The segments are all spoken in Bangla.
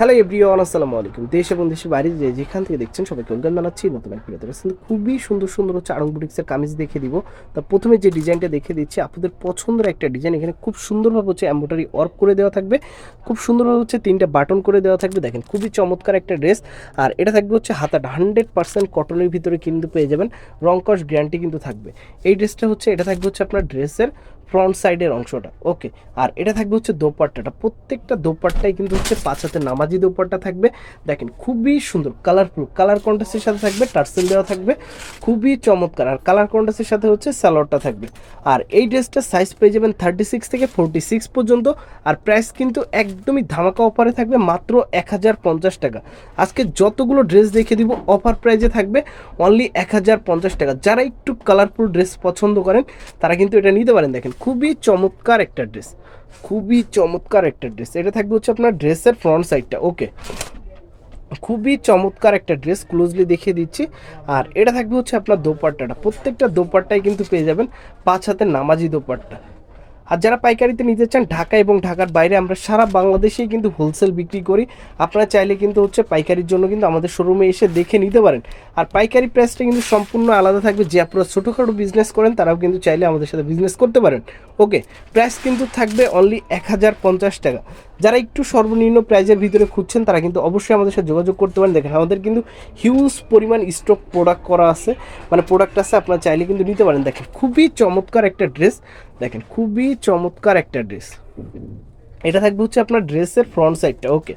হ্যালো এভরিওয়ান আসসালামু আলাইকুম। দেশ এবং দেশের বাইরে যে যেখান থেকে দেখছেন সবাইকে ওয়েলকাম জানাচ্ছি। নতুন এক ভিডিওতে কিন্তু খুবই সুন্দর সুন্দর হচ্ছে আড়ং বুটিক্সের কামিজ দেখে দিব। তা প্রথমে যে ডিজাইনটা দেখে দিচ্ছি, আপনাদের পছন্দের একটা ডিজাইন এখানে খুব সুন্দরভাবে হচ্ছে এম্ব্রয়ডারি ওয়ার্ক করে দেওয়া থাকবে। খুব সুন্দরভাবে হচ্ছে তিনটা বাটন করে দেওয়া থাকবে। দেখেন, খুবই চমৎকার একটা ড্রেস আর এটা থাকবে হচ্ছে হাতাটা হান্ড্রেড পার্সেন্ট কটনের ভিতরে কিন্তু পেয়ে যাবেন। রং কস গ্যারান্টি কিন্তু থাকবে। এই ড্রেসটা হচ্ছে, এটা থাকবে হচ্ছে আপনার ড্রেসের ফ্রন্ট সাইডের অংশটা। ওকে আর এটা থাকবে হচ্ছে দোপাট্টাটা। প্রত্যেকটা দোপাট্টাই কিন্তু হচ্ছে পাঁচ হাতে নামাজি দোপাট্টা থাকবে। দেখেন, খুবই সুন্দর কালারফুল কালার কন্ট্রাস্টের সাথে থাকবে, টার্সেল দেওয়া থাকবে, খুবই চমৎকার। আর কালার কন্ট্রাস্টের সাথে হচ্ছে সালোয়ারটা থাকবে। আর এই ড্রেসটার সাইজ পেয়ে যাবেন থার্টি সিক্স থেকে ফোরটি সিক্স পর্যন্ত। আর প্রাইস কিন্তু একদমই ধামাকা অফারে থাকবে মাত্র এক হাজার পঞ্চাশ টাকা। আজকে যতগুলো ড্রেস দেখে দিব অফার প্রাইজে থাকবে অনলি এক হাজার পঞ্চাশ টাকা। যারা একটু কালারফুল ড্রেস পছন্দ করেন, তারা কিন্তু এটা নিতে পারেন। দেখেন খুবই চমৎকার একটা ড্রেস। খুবই চমৎকার একটা ড্রেস। এটা থাকবে হচ্ছে আপনার ড্রেসের ফ্রন্ট সাইডটা ওকে। খুবই চমৎকার একটা ড্রেস ক্লোজলি দেখিয়ে দিচ্ছি। আর এটা থাকবে হচ্ছে আপনার দোপাট্টাটা। প্রত্যেকটা দোপাট্টাই কিন্তু পেয়ে যাবেন পাঁচ হাতের নামাজি দোপাট্টা। আর যারা পাইকারিতে নিতে চান ঢাকা এবং ঢাকার বাইরে, আমরা সারা বাংলাদেশেই কিন্তু হোলসেল বিক্রি করি। আপনারা চাইলে কিন্তু হচ্ছে পাইকারির জন্য কিন্তু আমাদের শোরুমে এসে দেখে নিতে পারেন। আর পাইকারি প্রাইসটা কিন্তু সম্পূর্ণ আলাদা থাকবে। যে আপনারা ছোটোখাটো বিজনেস করেন, তারাও কিন্তু চাইলে আমাদের সাথে বিজনেস করতে পারেন। ওকে প্রাইস কিন্তু থাকবে অনলি এক হাজার পঞ্চাশ টাকা। যারা একটু সর্বনিম্ন প্রাইজের ভিতরে খুঁজছেন, তারা কিন্তু অবশ্যই আমাদের সাথে যোগাযোগ করতে পারেন। দেখেন, আমাদের কিন্তু হিউজ পরিমাণ স্টক প্রোডাক্ট করা আছে। মানে প্রোডাক্ট আছে, আপনারা চাইলে কিন্তু নিতে পারেন। দেখেন, খুবই চমৎকার একটা ড্রেস দেখেন খুবই চমৎকার একটা ড্রেস এটা থাকবে হচ্ছে আপনার ড্রেসের ফ্রন্ট সাইডটা ওকে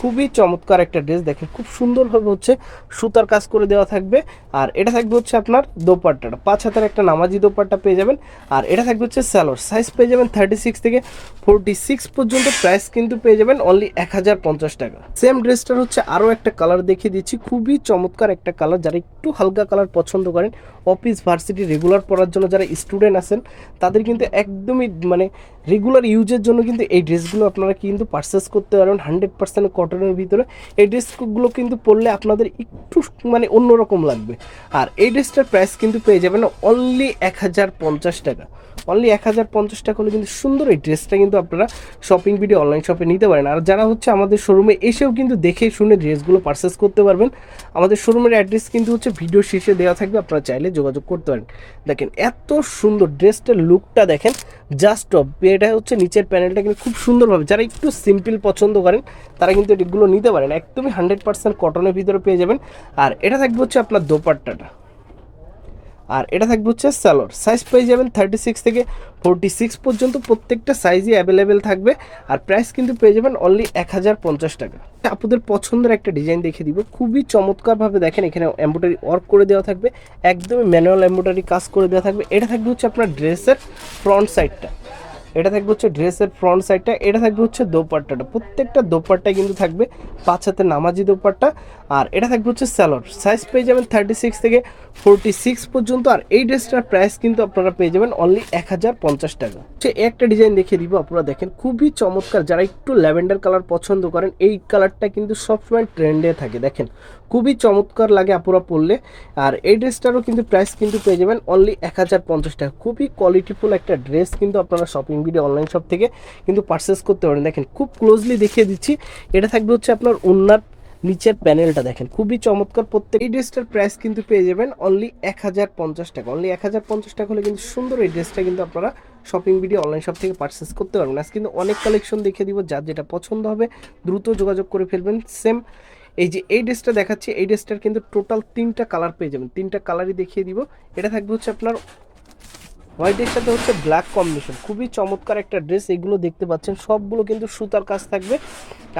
খুবই চমৎকার একটা ড্রেস। দেখেন, খুব সুন্দরভাবে হচ্ছে সুতার কাজ করে দেওয়া থাকবে। আর এটা থাকবে হচ্ছে আপনার দোপাট্টাটা। পাঁচ হাতের একটা নামাজি দোপাট্টা পেয়ে যাবেন। আর এটা থাকবে হচ্ছে স্যালোর সাইজ পেয়ে যাবেন থার্টি সিক্স থেকে ফোরটি সিক্স পর্যন্ত প্রাইস কিন্তু পেয়ে যাবেন অনলি এক হাজার পঞ্চাশ টাকা। সেম ড্রেসটার হচ্ছে আরও একটা কালার দেখিয়ে দিচ্ছি। খুবই চমৎকার একটা কালার যারা একটু হালকা কালার পছন্দ করেন অফিস ভার্সিটি রেগুলার পড়ার জন্য যারা স্টুডেন্ট আছেন, তাদের কিন্তু একদমই মানে রেগুলার ইউজের জন্য কিন্তু এই ড্রেসগুলো আপনারা কিন্তু পারচেস করতে পারবেন। হান্ড্রেড পার্সেন্ট কটনের ভিতরে, এই ড্রেসগুলো কিন্তু পরলে আপনাদের একটু মানে অন্যরকম লাগবে। আর এই ড্রেসটার প্রাইস কিন্তু পেয়ে যাবেন অনলি এক হাজার পঞ্চাশ টাকা। অনলি এক হাজার পঞ্চাশ টাকা হলে কিন্তু সুন্দর এই ড্রেসটা কিন্তু আপনারা শপিং ভিডিও অনলাইন শপে নিতে পারেন। আর যারা হচ্ছে আমাদের শোরুমে এসেও কিন্তু দেখে শুনে ড্রেসগুলো পারচেস করতে পারবেন, আমাদের শোরুমের অ্যাড্রেস কিন্তু হচ্ছে ভিডিও শেষে দেওয়া থাকবে, আপনারা চাইলে যোগাযোগ করতে পারেন। দেখেন, এত সুন্দর ড্রেসটার লুকটা দেখেন জাস্ট টপ এটা হচ্ছে নিচের প্যানেলটা কিন্তু খুব সুন্দরভাবে, যারা একটু সিম্পল পছন্দ করেন, তারা কিন্তু এগুলো নিতে পারেন। একদমই হান্ড্রেড পার্সেন্ট কটনের ভিতরে পেয়ে যাবেন। আর এটা থাকবে হচ্ছে আপনার দোপাট্টাটা। আর এটা থাকবে হচ্ছে স্যালোর। সাইজ পেয়ে যাবেন থার্টি সিক্স থেকে ফোরটি সিক্স পর্যন্ত প্রত্যেকটা সাইজই অ্যাভেলেবেল থাকবে। আর প্রাইস কিন্তু পেয়ে যাবেন অনলি এক হাজার পঞ্চাশ টাকা। আপনাদের পছন্দের একটা ডিজাইন দেখে দিব। খুবই চমৎকারভাবে দেখেন, এখানে এম্বোটারি ওয়ার্ক করে দেওয়া থাকবে। একদমই ম্যানুয়াল এম্বোটারি কাজ করে দেওয়া থাকবে। এটা থাকবে হচ্ছে আপনার ড্রেসের ফ্রন্ট সাইডটা এটা থাকবে হচ্ছে ড্রেসের ফ্রন্ট সাইডটা এটা থাকবে হচ্ছে দোপাট্টাটা। প্রত্যেকটা দোপাট্টায় কিন্তু থাকবে পাঁচ হাতে নামাজি দোপাট্টা, আর এটা থাকবে হচ্ছে স্যালোর সাইজ পেয়ে যাবেন থার্টি সিক্স থেকে ফোরটি সিক্স পর্যন্ত, আর এই ড্রেসটার প্রাইস কিন্তু আপনারা পেয়ে যাবেন অনলি এক হাজার পঞ্চাশ টাকা। সে একটা ডিজাইন দেখিয়ে দিব, আপনারা দেখেন, খুবই চমৎকার। যারা একটু ল্যাভেন্ডার কালার পছন্দ করেন, এই কালারটা কিন্তু সবসময় ট্রেন্ডে থাকে। দেখেন, খুবই চমৎকার লাগে আপুরা পরলে, আর এই ড্রেসটারও কিন্তু প্রাইস কিন্তু পেয়ে যাবেন অনলি এক হাজার পঞ্চাশ টাকা। খুবই কোয়ালিটিফুল একটা ড্রেস কিন্তু আপনারা শপিং ভিডিও অনলাইন শপ থেকে কিন্তু পারচেস করতে পারেন। দেখেন, খুব ক্লোজলি দেখিয়ে দিচ্ছি। এটা থাকবে হচ্ছে আপনার উন্নার নিচের প্যানেলটা দেখেন। খুবই চমৎকার প্রত্যেক এই ড্রেসটার প্রাইস কিন্তু পেয়ে যাবেন অনলি এক হাজার পঞ্চাশ টাকা। অনলি এক হাজার পঞ্চাশ টাকা হলে কিন্তু সুন্দর এই ড্রেসটা কিন্তু আপনারা শপিং ভিডিও অনলাইন শপ থেকে পারচেস করতে পারবেন। আজ কিন্তু অনেক কালেকশন দেখিয়ে দিব, যার যেটা পছন্দ হবে, দ্রুত যোগাযোগ করে ফেলবেন। সেম এই যে এই ড্রেসটা দেখাচ্ছি, এই ড্রেসটার কিন্তু টোটাল তিনটা কালার পেয়ে যাবেন। তিনটা কালারই দেখিয়ে দিব। এটা থাকবে হচ্ছে আপনার হোয়াইটের সাথে হচ্ছে ব্ল্যাক কম্বিনেশন। খুবই চমৎকার একটা ড্রেস, এগুলো দেখতে পাচ্ছেন, সবগুলো কিন্তু সুতার কাজ থাকবে।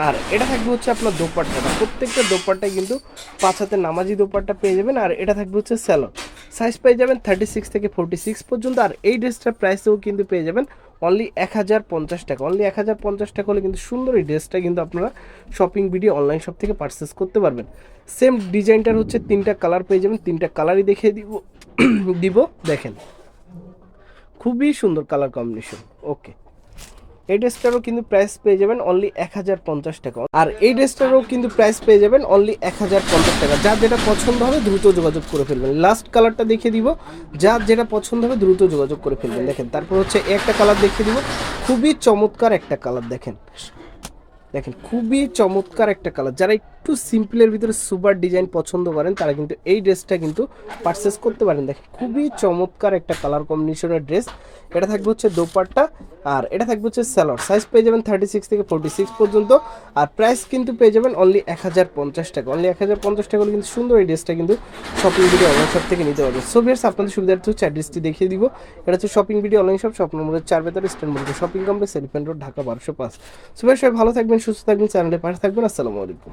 আর এটা থাকবে হচ্ছে আপনার দোপাট্টাটা প্রত্যেকটা দোপাট্টায় কিন্তু পাঁচ হাতে নামাজি দোপাট্টা পেয়ে যাবেন, আর এটা থাকবে হচ্ছে স্যালো সাইজ পেয়ে যাবেন থার্টি সিক্স থেকে ফোরটি সিক্স পর্যন্ত, আর এই ড্রেসটার প্রাইসেও কিন্তু পেয়ে যাবেন অনলি এক হাজার পঞ্চাশ টাকা। অনলি এক হাজার পঞ্চাশ টাকা হলে কিন্তু সুন্দর এই ড্রেসটা কিন্তু আপনারা শপিং ভিডিও অনলাইন শপ থেকে পারচেস করতে পারবেন। সেম ডিজাইনটার হচ্ছে তিনটা কালার পেয়ে যাবেন, তিনটা কালারই দেখিয়ে দিব দিব, দেখেন। খুবই সুন্দর কালার কম্বিনেশন ওকে এই ড্রেসটারও কিন্তু প্রাইস পেয়ে যাবেন অনলি এক হাজার পঞ্চাশ টাকা। আর এই ড্রেসটারও কিন্তু প্রাইস পেয়ে যাবেন অনলি এক হাজার পঞ্চাশ টাকা। যার যেটা পছন্দ হবে দ্রুত যোগাযোগ করে ফেলবেন। লাস্ট কালারটা দেখিয়ে দিব। যার যেটা পছন্দ হবে দ্রুত যোগাযোগ করে ফেলবেন। দেখেন, তারপর হচ্ছে একটা কালার দেখিয়ে দিব। খুবই চমৎকার একটা কালার দেখেন। দেখেন, খুবই চমৎকার একটা কালার যারা একটু সিম্পলের ভিতরে সুপার ডিজাইন পছন্দ করেন, তারা কিন্তু এই ড্রেসটা কিন্তু পারচেস করতে পারেন। দেখেন, খুবই চমৎকার একটা কালার কম্বিনেশনের ড্রেস এটা থাকবে হচ্ছে দোপাট্টা আর এটা থাকবে হচ্ছে স্যালোয়ার সাইজ পেয়ে যাবেন থার্টি সিক্স থেকে ফোর্টি সিক্স পর্যন্ত আর প্রাইস কিন্তু পেয়ে যাবেন অনলি এক হাজার পঞ্চাশ টাকা। অনলি এক হাজার পঞ্চাশ টাকা হলে কিন্তু সুন্দর এই ড্রেসটা কিন্তু শপিং ভিডিও অনলাইন শপ থেকে নিতে পারবেন। সো ভিয়ার্স আপনাদের সুবিধার্থে হচ্ছে অ্যাড্রেসটি দেখিয়ে দিব। এটা হচ্ছে shopping video online shop shop নম্বরের চার বেতার স্ট্যান্ড মধ্যে shopping complex elephant road Dhaka বারোশো পাঁচ। সো সবাই ভালো থাকবেন, সুস্থ থাকবেন চ্যানেলে পাশে থাকবেন। আসসালামু আলাইকুম।